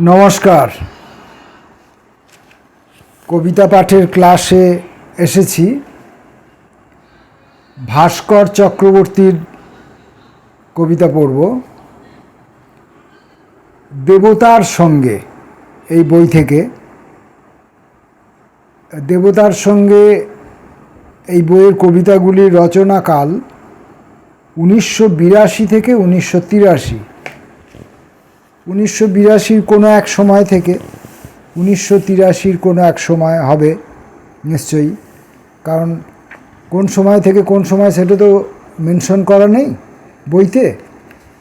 নমস্কার। কবিতা পাঠের ক্লাসে এসেছি। ভাস্কর চক্রবর্তীর কবিতা পড়ব। দেবতার সঙ্গে, এই বই থেকে। দেবতার সঙ্গে এই বইয়ের কবিতাগুলির রচনাকাল উনিশশো বিরাশি থেকে উনিশশো তিরাশি। উনিশশো বিরাশির কোনো এক সময় থেকে উনিশশো তিরাশির কোনো এক সময় হবে, নিশ্চয়ই। কারণ কোন সময় থেকে কোন সময় সেটা তো মেনশন করা নেই বইতে।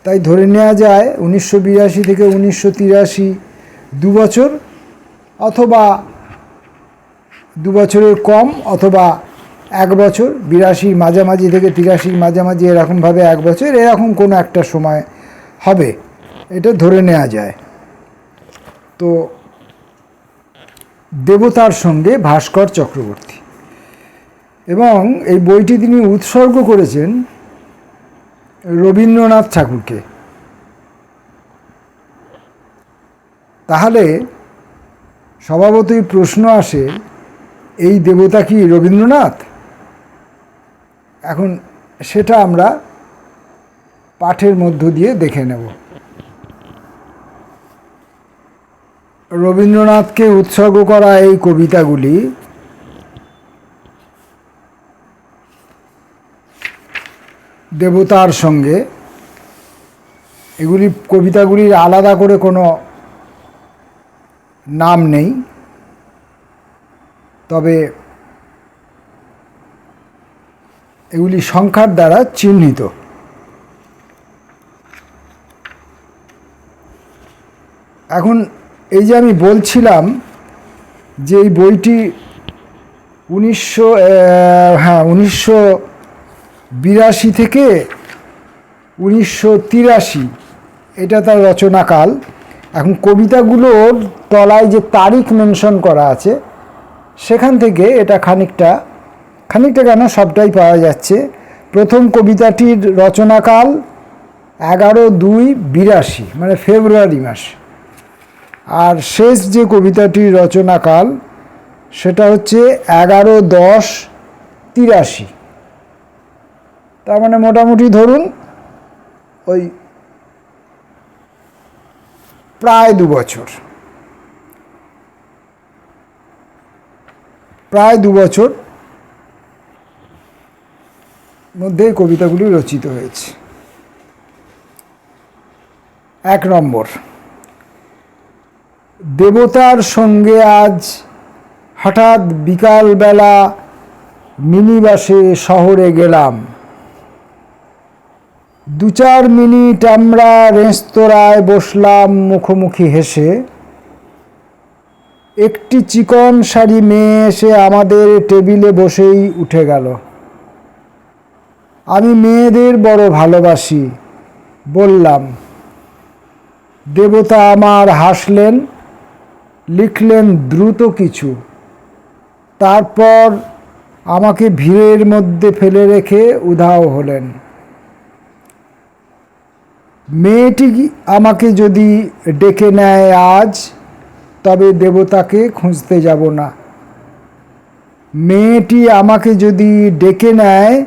তাই ধরে নেওয়া যায় উনিশশো বিরাশি থেকে উনিশশো তিরাশি দু বছর অথবা দু বছরের কম অথবা এক বছর, বিরাশির মাঝামাঝি থেকে তিরাশির মাঝামাঝি এরকমভাবে এক বছর, এরকম কোনো একটা সময় হবে। এটা ধরে নেওয়া যায়। তো দেবতার সঙ্গে ভাস্কর চক্রবর্তী। এবং এই বইটি তিনি উৎসর্গ করেছেন রবীন্দ্রনাথ ঠাকুরকে। তাহলে স্বভাবতই প্রশ্ন আসে, এই দেবতা কি রবীন্দ্রনাথ? এখন সেটা আমরা পাঠের মধ্য দিয়ে দেখে নেব। রবীন্দ্রনাথকে উৎসর্গ করা এই কবিতাগুলি দেবতার সঙ্গে, এগুলি কবিতাগুলির আলাদা করে কোনো নাম নেই। তবে এগুলি সংখ্যার দ্বারা চিহ্নিত। এখন এই যে আমি বলছিলাম যে এই বইটি উনিশশো হ্যাঁ উনিশশো বিরাশি থেকে উনিশশো তিরাশি। এটা তার রচনাকাল। এখন কবিতাগুলোর তলায় যে তারিখ মেনশন করা আছে, সেখান থেকে এটা খানিকটা খানিকটা কেন সবটাই পাওয়া যাচ্ছে। প্রথম কবিতাটির রচনাকাল এগারো দুই বিরাশি মানে ফেব্রুয়ারি মাস। আর শেষ যে কবিতাটির রচনাকাল, সেটা হচ্ছে এগারো দশ তিরাশি। তার মানে মোটামুটি ধরুন ওই প্রায় দু বছর। প্রায় দু বছর মধ্যে কবিতাগুলি রচিত হয়েছে। এক নম্বর। দেবতার সঙ্গে আজ হঠাৎ বিকালবেলা মিনি বাসে শহরে গেলাম। দু চার মিনিট আমরা রেস্তোরাঁয় বসলাম মুখোমুখি হেসে। একটি চিকন শাড়ি মেয়ে এসে আমাদের টেবিলে বসেই উঠে গেল। আমি মেয়েদের বড় ভালোবাসি, বললাম, দেবতা আমার হাসলেন? লিখলেন দ্রুত কিছু। তারপর আমাকে ভিড়ের মধ্যে ফেলে রেখে উধাও হলেন। মেয়েটি আমাকে যদি ডেকে নেয় আজ, তবে দেবতাকে খুঁজতে যাব না। মেয়েটি আমাকে যদি ডেকে নেয়,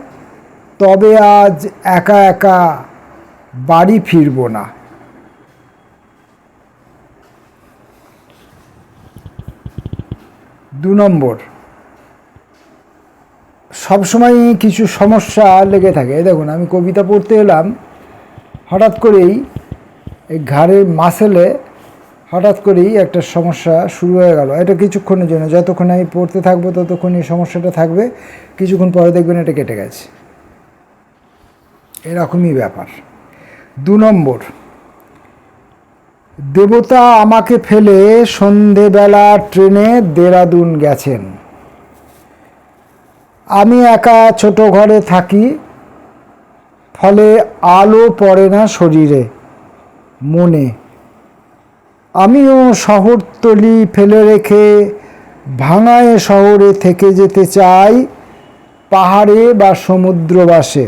তবে আজ একা একা বাড়ি ফিরব না। দু নম্বর। সবসময় কিছু সমস্যা লেগে থাকে। দেখুন, আমি কবিতা পড়তে এলাম, হঠাৎ করেই এই ঘাড়ের মাসেলে হঠাৎ করেই একটা সমস্যা শুরু হয়ে গেল। এটা কিছুক্ষণের জন্য, যতক্ষণ আমি পড়তে থাকব ততক্ষণ এই সমস্যাটা থাকবে। কিছুক্ষণ পরে দেখবেন এটা কেটে গেছে। এরকমই ব্যাপার। দু নম্বর। দেবতা আমাকে ফেলে সন্ধেবেলা ট্রেনে দেরাদুন গেছেন। আমি একা ছোট ঘরে থাকি, ফলে আলো পড়ে না শরীরে, মনে। আমিও শহরতলি ফেলে রেখে ভাঙায় শহরে থেকে যেতে চাই, পাহাড়ে বা সমুদ্রবাসে।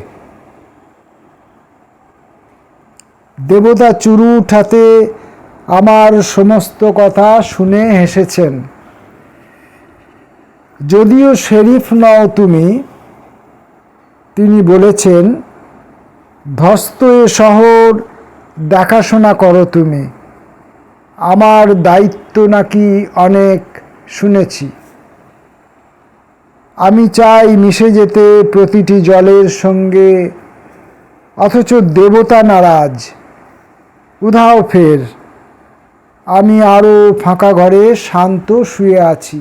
দেবতা চুরু উঠাতে আমার সমস্ত কথা শুনে হেসেছেন। যদিও শেরিফ নও তুমি, তিনি বলেছেন, ধস্ত এ শহর, দেখাশোনা করো তুমি। আমার দায়িত্ব নাকি অনেক শুনেছি। আমি চাই মিশে যেতে প্রতিটি জলের সঙ্গে, অথচ দেবতা নারাজ। উধাও ফের। আমি আরও ফাঁকা ঘরে শান্ত শুয়ে আছি।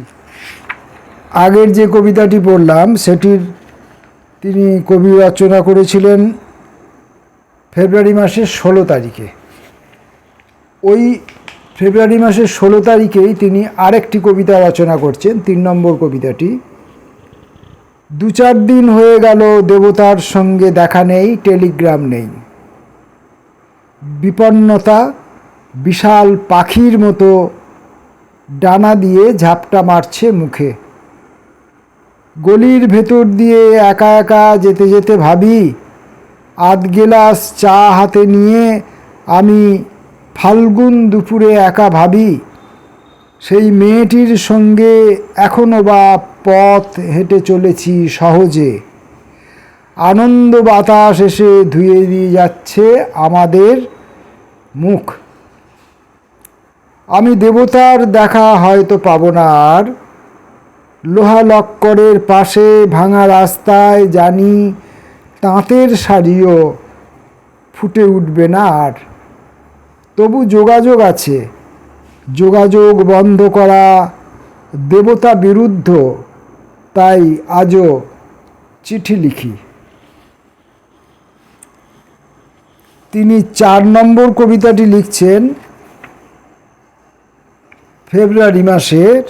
আগের যে কবিতাটি পড়লাম, সেটির তিনি কবি রচনা করেছিলেন ফেব্রুয়ারি মাসের ষোলো তারিখে। ওই ফেব্রুয়ারি মাসের ষোলো তারিখেই তিনি আরেকটি কবিতা রচনা করছেন, তিন নম্বর কবিতাটি। দু চার দিন হয়ে গেল, দেবতার সঙ্গে দেখা নেই, টেলিগ্রাম নেই। বিপন্নতা বিশাল পাখির মতো ডানা দিয়ে ঝাপটা মারছে মুখে। গলির ভেতর দিয়ে একা একা যেতে যেতে ভাবি, আধ গেলাস চা হাতে নিয়ে আমি ফাল্গুন দুপুরে একা ভাবি, সেই মেয়েটির সঙ্গে এখনও বা পথ হেঁটে চলেছি সহজে। আনন্দ বাতাস এসে ধুয়ে দিয়ে যাচ্ছে আমাদের মুখ। আমি দেবতার দেখা হয়তো পাবো না আর। লোহা লক্করের পাশে ভাঙা রাস্তায় জানি তাঁতের শাড়িও ফুটে উঠবে না আর। তবু যোগাযোগ আছে। যোগাযোগ বন্ধ করা দেবতা বিরুদ্ধ, তাই আজও চিঠি লিখি। তিনি চার নম্বর কবিতাটি লিখছেন ফেব্রুয়ারি মাসের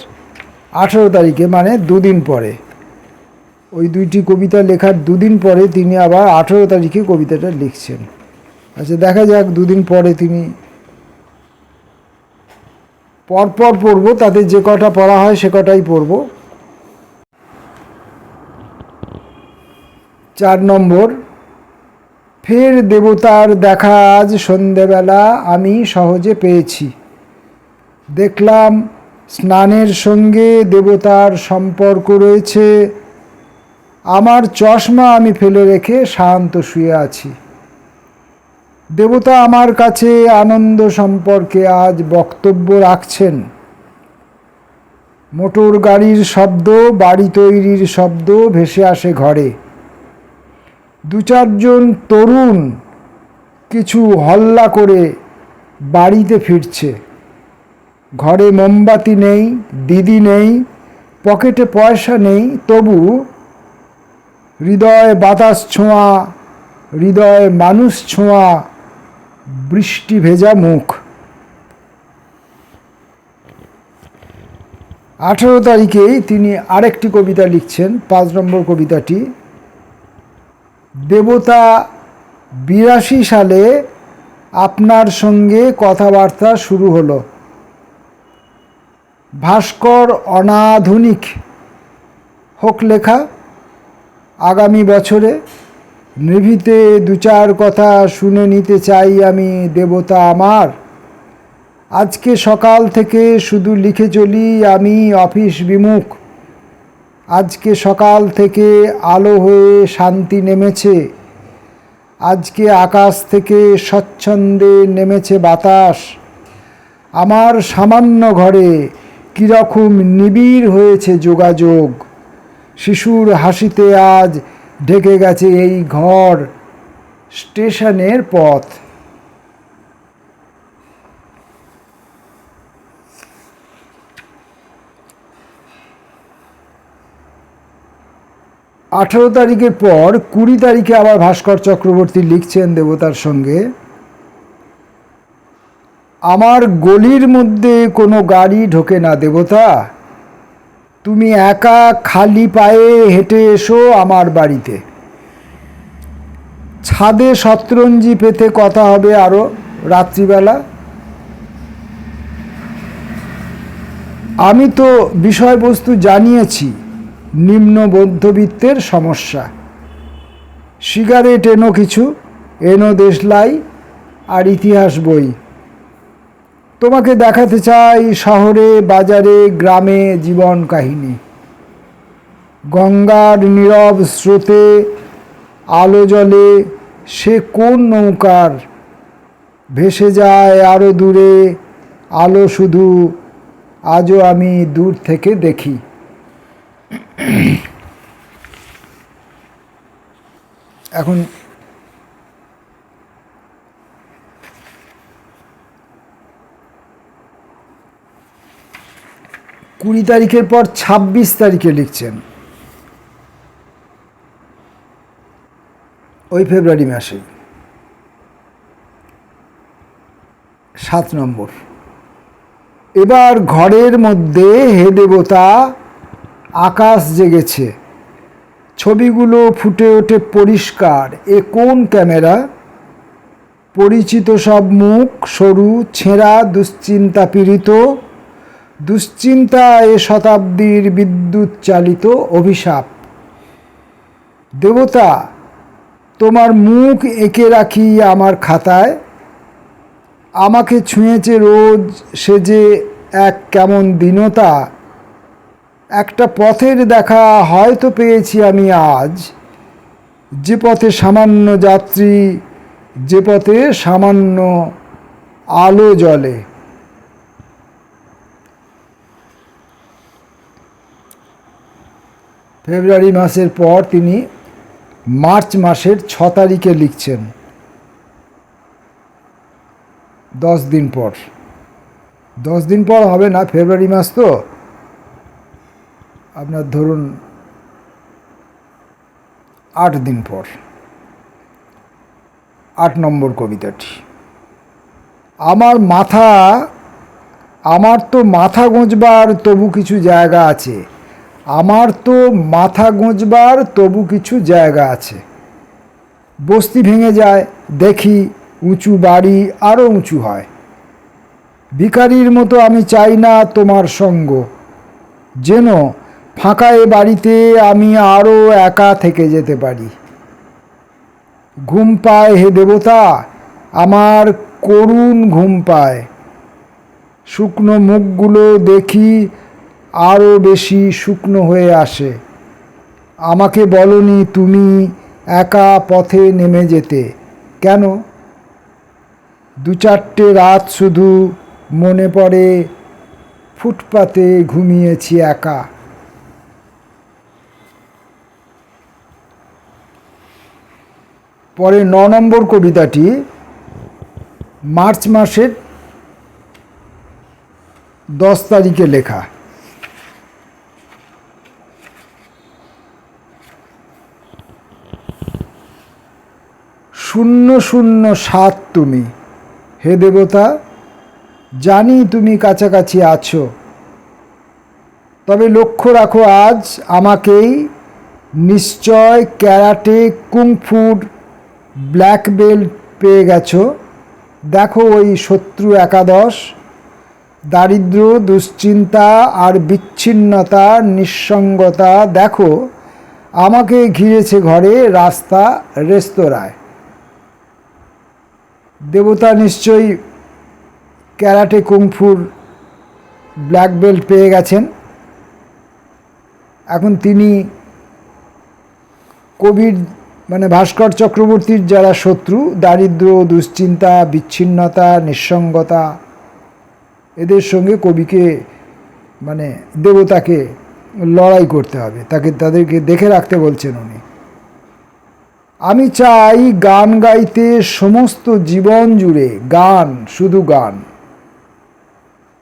আঠেরো তারিখে মানে দুদিন পরে। ওই দুইটি কবিতা লেখার দুদিন পরে তিনি আবার আঠেরো তারিখে কবিতাটা লিখছেন। আচ্ছা দেখা যাক দুদিন পরে তিনি পরপর পড়ব, তাতে যে কটা পড়া হয় সে কটাই পড়ব। চার নম্বর, ফের দেবতার দেখা আজ সন্ধেবেলা আমি সহজে পেয়েছি। দেখলাম স্নানের সঙ্গে দেবতার সম্পর্ক রয়েছে। আমার চশমা আমি ফেলে রেখে শান্ত শুয়ে আছি। দেবতা আমার কাছে আনন্দ সম্পর্কে আজ বক্তব্য রাখছেন। মোটর গাড়ির শব্দ, বাড়ি তৈরির শব্দ ভেসে আসে ঘরে। দু চারজন তরুণ কিছু হল্লা করে বাড়িতে ফিরছে। ঘরে মোমবাতি নেই, দিদি নেই, পকেটে পয়সা নেই, তবু হৃদয় বাতাস ছোঁয়া, হৃদয় মানুষ ছোঁয়া, বৃষ্টি ভেজা মুখ। আঠেরো তারিখেই তিনি আরেকটি কবিতা লিখছেন, পাঁচ নম্বর কবিতাটি। দেবতা বিরাশি সালে আপনার সঙ্গে কথাবার্তা শুরু হলো। ভাস্কর অনাধুনিক হোক লেখা, আগামী বছরে নিভিতে দু চার কথা শুনে নিতে চাই আমি দেবতা আমার। আজকে সকাল থেকে শুধু লিখে চলি আমি অফিস বিমুখ। আজকে সকাল থেকে আলো হয়ে শান্তি নেমেছে। আজকে আকাশ থেকে স্বচ্ছন্দে নেমেছে বাতাস। আমার সামান্য ঘরে কীরকম নিবিড় হয়েছে যোগাযোগ? শিশুর হাসিতে আজ ঢেকে গেছে এই ঘর স্টেশনের পথ। আঠেরো তারিখের পর কুড়ি তারিখে আবার ভাস্কর চক্রবর্তী লিখছেন দেবতার সঙ্গে। আমার গলির মধ্যে কোনো গাড়ি ঢোকে না, দেবতা। তুমি একা খালি পায়ে হেঁটে এসো আমার বাড়িতে। ছাদে শতরঞ্জি পেতে কথা হবে আরও রাত্রিবেলা। আমি তো বিষয়বস্তু জানিয়েছি, নিম্ন মধ্যবিত্তের সমস্যা। সিগারেট এনো কিছু, এনো দেশলাই আর ইতিহাস বই। তোমাকে দেখাতে চাই শহরে, বাজারে, গ্রামে জীবন কাহিনী। গঙ্গার নীরব স্রোতে, আলো জলে সে কোন নৌকার? ভেসে যায় আরও দূরে, আলো শুধু আজও আমি দূর থেকে দেখি। এখন কুড়ি তারিখের পর ছাব্বিশ তারিখে লিখছেন। ওই ফেব্রুয়ারি মাসে। সাত নম্বর। এবার ঘরের মধ্যে হে দেবতা, আকাশ জেগেছে। ছবিগুলো ফুটে ওঠে পরিষ্কার। এ কোন ক্যামেরা? পরিচিত সব মুখ, সরু, ছেঁড়া, দুশ্চিন্তা পীড়িত। দুশ্চিন্তা এ শতাব্দীর বিদ্যুৎ চালিত অভিশাপ। দেবতা, তোমার মুখ এঁকে রাখি আমার খাতায়। আমাকে ছুঁয়েছে রোজ সে যে এক কেমন দীনতা। একটা পথের দেখা হয়তো পেয়েছি আমি আজ। যে পথে সামান্য যাত্রী, যে পথে সামান্য আলো জ্বলে। ফেব্রুয়ারি মাসের পর তিনি মার্চ মাসের ছ তারিখে লিখছেন। দশ দিন পর। দশ দিন পর হবে না, ফেব্রুয়ারি মাস তো? আপনার ধরুন আট দিন পর। আট নম্বর কবিতাটি। আমার মাথা, আমার তো মাথা গোঁজবার তবু কিছু জায়গা আছে। আমার তো মাথা গোঁজবার তবু কিছু জায়গা আছে। বস্তি ভেঙে যায়, দেখি উঁচু বাড়ি আরও উঁচু হয়। ভিখারির মতো আমি চাই না তোমার সঙ্গ। যেন ফাঁকা এ বাড়িতে আমি আরও একা থেকে যেতে পারি। ঘুম পায় হে দেবতা, আমার করুণ ঘুম পায়। শুকনো মুখগুলো দেখি আরও বেশি শুকনো হয়ে আসে। আমাকে বলনি তুমি একা পথে নেমে যেতে। কেন? দু চারটে রাত শুধু মনে পড়ে, ফুটপাতে ঘুমিয়েছি একা। পরে ন নম্বর কবিতাটি, মার্চ মাসের দশ তারিখে লেখা। শূন্য শূন্য সাত তুমি। হে দেবতা, জানি তুমি কাছাকাছি আছো। তবে লক্ষ্য রাখো, আজ আমাকেই নিশ্চয় ক্যারাটে, কুংফুর, ব্ল্যাক বেল্ট পেয়ে গেছো। দেখো ওই শত্রু একাদশ দারিদ্র দুশ্চিন্তা আর বিচ্ছিন্নতা, নিঃসঙ্গতা। দেখো, আমাকে ঘিরেছে ঘরে রাস্তা, রেস্তোরাঁয়। দেবতা নিশ্চয়ই ক্যারাটে কুংফুর ব্ল্যাক বেল্ট পেয়ে গেছেন। এখন তিনি কোভিড মানে ভাস্কর চক্রবর্তীর যারা শত্রু, দারিদ্র, দুশ্চিন্তা, বিচ্ছিন্নতা, নিঃসঙ্গতা, এদের সঙ্গে কবিকে মানে দেবতাকে লড়াই করতে হবে। তাকে, তাদেরকে দেখে রাখতে বলছেন উনি। আমি চাই গান গাইতে সমস্ত জীবন জুড়ে, গান, শুধু গান।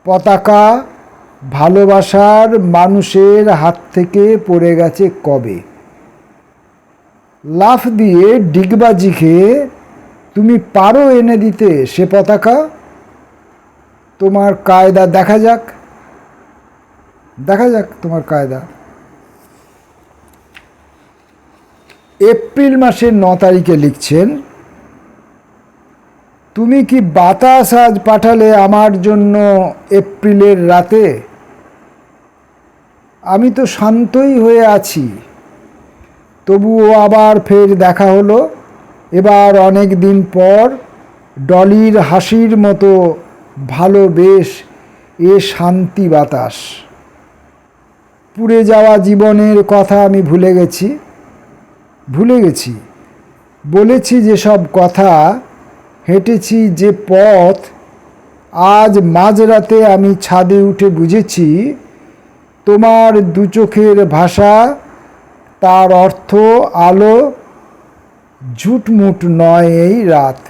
পতাকা ভালোবাসার মানুষের হাত থেকে পড়ে গেছে কবে? লাফ দিয়ে ডিগবাজি খেয়ে তুমি পারো এনে দিতে সে পতাকা? তোমার কায়দা দেখা যাক দেখা যাক তোমার কায়দা। এপ্রিল মাসের ন তারিখে লিখছেন, তুমি কি বাতাস আজ পাঠালে আমার জন্য এপ্রিলের রাতে? আমি তো শান্তই হয়ে আছি। তবুও আবার ফের দেখা হলো। এবার অনেক দিন পর ডলির হাসির মতো ভালো বেশ এ শান্তি বাতাস। পুড়ে যাওয়া জীবনের কথা আমি ভুলে গেছি। ভুলে গেছি। বলেছি যে সব কথা, হেঁটেছি যে পথ, আজ মাঝরাতে আমি ছাদে উঠে বুঝেছি, তোমার দু চোখের ভাষা, তার অর্থ আলো, ঝুটমুট নয় এই রাত।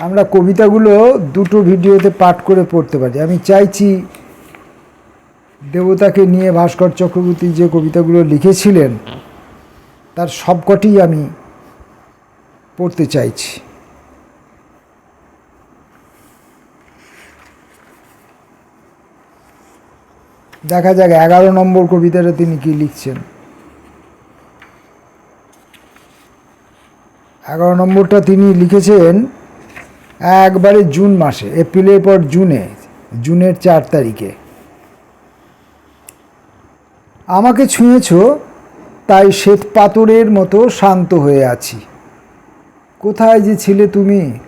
আমরা কবিতাগুলো দুটো ভিডিওতে পাঠ করে পড়তে পারি। আমি চাইছি দেবতাকে নিয়ে ভাস্কর চক্রবর্তী যে কবিতাগুলো লিখেছিলেন, তার সবকটি আমি পড়তে চাইছি। দেখা যাক এগারো নম্বর কবিতাটা তিনি কি লিখছেন। এগারো নম্বরটা তিনি লিখেছেন একবারে জুন মাসে, এপ্রিলের পর জুনে, জুনের চার তারিখে। আমাকে ছুঁয়েছ, তাই শ্বেত পাথরের মতো শান্ত হয়ে আছি। কোথায় যে ছিলে তুমি?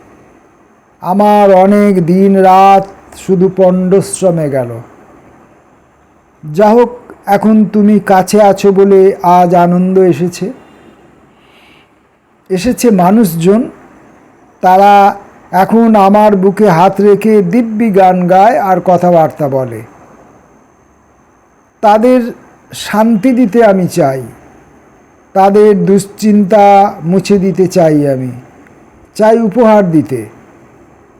আমার অনেক দিন রাত শুধু পণ্ডশ্রমে গেল। যা হোক এখন তুমি কাছে আছো বলে আজ আনন্দ এসেছে। এসেছে মানুষজন, তারা এখন আমার বুকে হাত রেখে দিব্যি গান গায় আর কথাবার্তা বলে। তাদের শান্তি দিতে আমি চাই। তাদের দুশ্চিন্তা মুছে দিতে চাই আমি। চাই উপহার দিতে।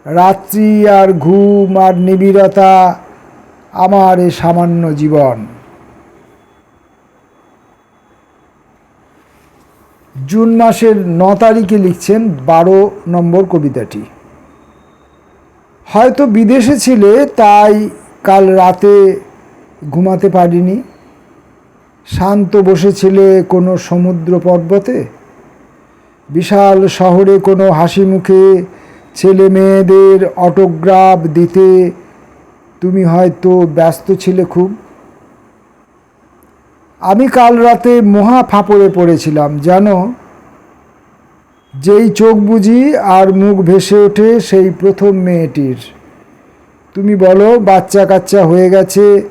রাত্রি আর ঘুম আর নিবিড়তা আমার এ সামান্য জীবন। জুন মাসের ন তারিখে লিখছেন বারো নম্বর কবিতাটি। হয়তো বিদেশে ছিলে, তাই কাল রাতে ঘুমাতে পারিনি। শান্ত বসেছিলে কোনো সমুদ্র পর্বতে? বিশাল শহরে কোনো হাসি মুখে ছেলে মেয়েদের অটোগ্রাফ দিতে তুমি হয়তো ব্যস্ত ছিলে খুব। আমি কাল রাতে মহা ফাঁপড়ে পড়েছিলাম, জানো? যেই চোখ বুঝি আর মুখ ভেসে ওঠে সেই প্রথম মেয়েটির। তুমি বলো, বাচ্চা কাচ্চা হয়ে গেছে,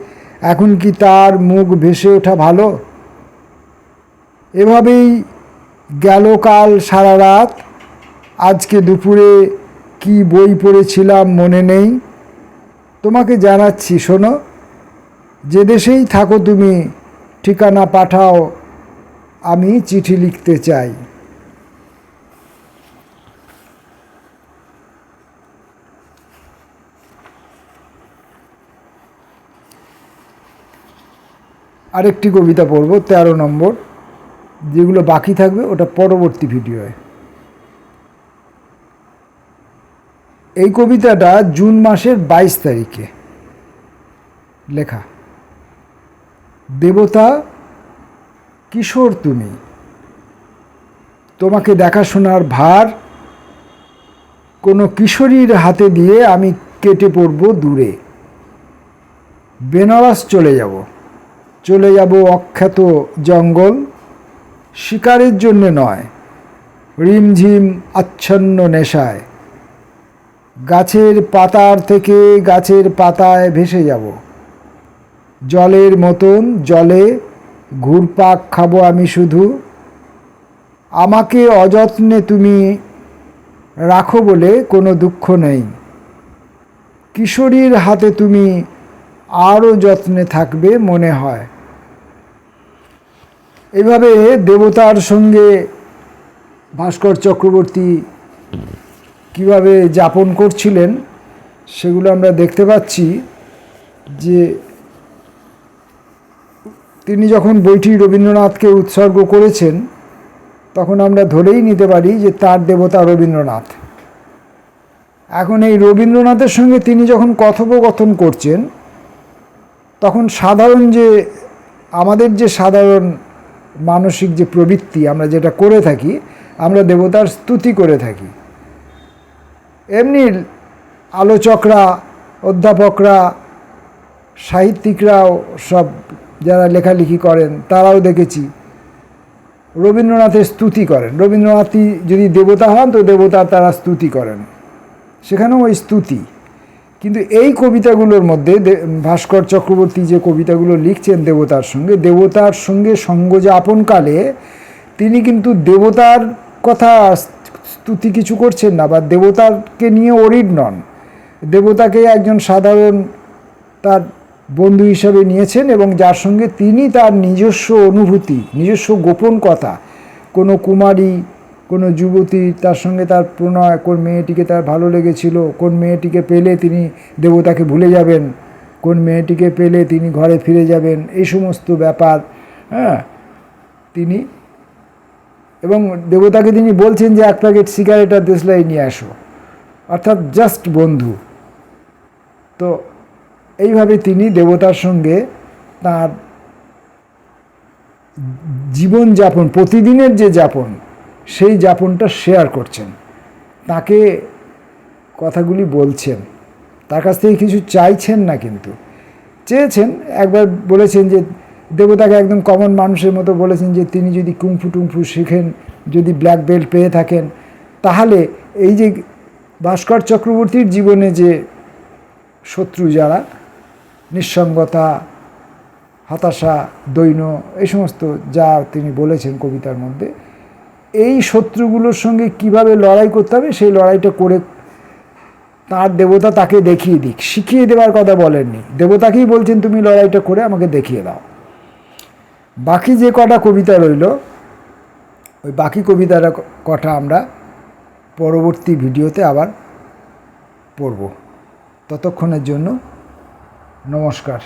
এখন কি তার মুখ ভেসে ওঠা ভালো? এভাবেই গেল কাল সারা রাত। আজকে দুপুরে কি বই পড়েছিলাম মনে নেই। তোমাকে জানাচ্ছি, শোনো। যে দেশেই থাকো তুমি, ঠিকানা পাঠাও। আমি চিঠি লিখতে চাই। আরেকটি কবিতা পড়ব, তেরো নম্বর, যেগুলো বাকি থাকবে, ওটা পরবর্তী ভিডিওয়। এই কবিতাটা জুন মাসের বাইশ তারিখে লেখা। দেবতা, কিশোর তুমি, তোমাকে দেখাশোনার ভার কোনো কিশোরীর হাতে দিয়ে আমি কেটে পড়ব দূরে। বেনারস চলে যাব। চলে যাব অখ্যাত জঙ্গল। শিকারের জন্য নয়, রিমঝিম আচ্ছন্ন নেশায়। গাছের পাতার থেকে গাছের পাতায় ভেসে যাব। জলের মতন জলে ঘুরপাক খাব আমি শুধু। আমাকে অযত্নে তুমি রাখো বলে কোনো দুঃখ নেই। কিশোরীর হাতে তুমি আরও যত্নে থাকবে মনে হয়। এভাবে দেবতার সঙ্গে ভাস্কর চক্রবর্তী কীভাবে যাপন করছিলেন, সেগুলো আমরা দেখতে পাচ্ছি যে তিনি যখন বইটি রবীন্দ্রনাথকে উৎসর্গ করেছেন, তখন আমরা ধরেই নিতে পারি যে তার দেবতা রবীন্দ্রনাথ। এখন এই রবীন্দ্রনাথের সঙ্গে তিনি যখন কথোপকথন করছেন তখন সাধারণ যে, আমাদের যে সাধারণ মানসিক যে প্রবৃত্তি আমরা যেটা করে থাকি, আমরা দেবতার স্তুতি করে থাকি। এমনি আলোচকরা, অধ্যাপকরা, সাহিত্যিকরাও সব যারা লেখালেখি করেন, তারাও দেখেছি, রবীন্দ্রনাথের স্তুতি করেন। রবীন্দ্রনাথই যদি দেবতা হন, তো দেবতার তারা স্তুতি করেন। সেখানেও ওই স্তুতি। কিন্তু এই কবিতাগুলোর মধ্যে ভাস্কর চক্রবর্তী যে কবিতাগুলো লিখছেন দেবতার সঙ্গে দেবতার সঙ্গে সঙ্গ যাপনকালে তিনি কিন্তু দেবতার কথা স্তুতি কিছু করছেন না বা দেবতাকে নিয়ে অরিড নন। দেবতাকে একজন সাধারণ তার বন্ধু হিসাবে নিয়েছেন এবং যার সঙ্গে তিনি তার নিজস্ব অনুভূতি, নিজস্ব গোপন কথা, কোনো কুমারী কোনো যুবতী তার সঙ্গে তার প্রণয়, কোন মেয়েটিকে তার ভালো লেগেছিল, কোন মেয়েটিকে পেলে তিনি দেবতাকে ভুলে যাবেন, কোন মেয়েটিকে পেলে তিনি ঘরে ফিরে যাবেন, এই সমস্ত ব্যাপার হ্যাঁ তিনি এবং দেবতাকে তিনি বলছেন যে, এক প্যাকেট সিগারেট আর দেশলাই নিয়ে আসো। অর্থাৎ জাস্ট বন্ধু। তো এইভাবে তিনি দেবতার সঙ্গে তার জীবনযাপন, প্রতিদিনের যে যাপন সেই যাপনটা শেয়ার করছেন। তাকে কথাগুলি বলছেন। তার কাছ থেকে কিছু চাইছেন না কিন্তু। চেয়েছেন, একবার বলেছেন যে, দেবতাকে একদম কমন মানুষের মতো বলেছেন যে, তিনি যদি কুংফু টুংফু শিখেন, যদি ব্ল্যাক বেল্ট পেয়ে থাকেন, তাহলে এই যে ভাস্কর চক্রবর্তীর জীবনে যে শত্রু যারা, নিঃসঙ্গতা, হতাশা, দৈন্য, এই সমস্ত যা তিনি বলেছেন কবিতার মধ্যে এই শত্রুগুলোর সঙ্গে কীভাবে লড়াই করতে হবে, সেই লড়াইটা করে তার দেবতা তাকে দেখিয়ে দিক। শিখিয়ে দেওয়ার কথা বলেননি। দেবতাকেই বলছেন, তুমি লড়াইটা করে আমাকে দেখিয়ে দাও। বাকি যে কটা কবিতা রইল, ওই বাকি কবিতার কটা আমরা পরবর্তী ভিডিওতে আবার পড়ব। ততক্ষণের জন্য নমস্কার।